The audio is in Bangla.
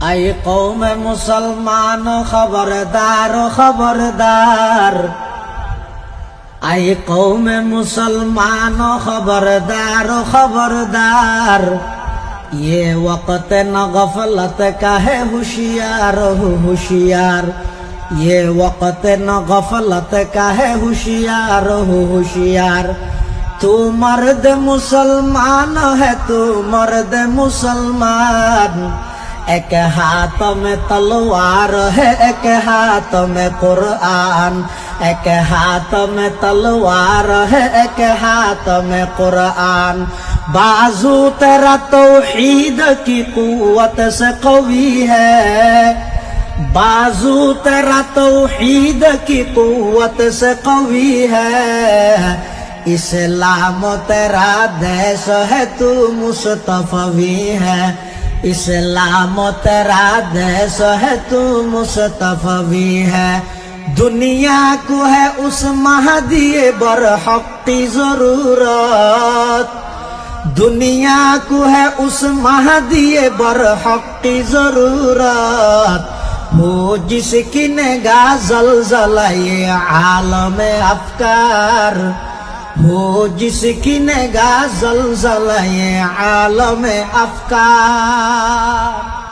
আই কৌমে মুসলমান, খবরদার খবরদার। আই কৌমে মুসলমান, খবরদার খবরদার। ইয়ে ওকত নগফলত কাহে হুশিয়ার হুশিয়ার। ইয়ে ওকত নগফলত কাহে হুশিয়ার হুশিয়ার। তু মরদ মুসলমান হে, তু মরদ মুসলমান। एक हाथ में तलवार है एक हाथ में कुरान एक हाथ में तलवार है एक हाथ में कुरान बाजू तेरा तौहीद की कुवत से कवी है बाजू तेरा तौहीद की कुवत से कवी है इस्लाम तेरा देश है तू मुस्तफवी है इस्लाम तेरा देश है तू मुस्तफवी है। दुनिया को है उस महदिए बरहक की ज़रूरत। दुनिया को है उस महदिए बरहक की ज़रूरत। वो जिसकी निगाह जलजला ये आलम अफकार ہو جس کی نگاہ زلزلہ عالم افکار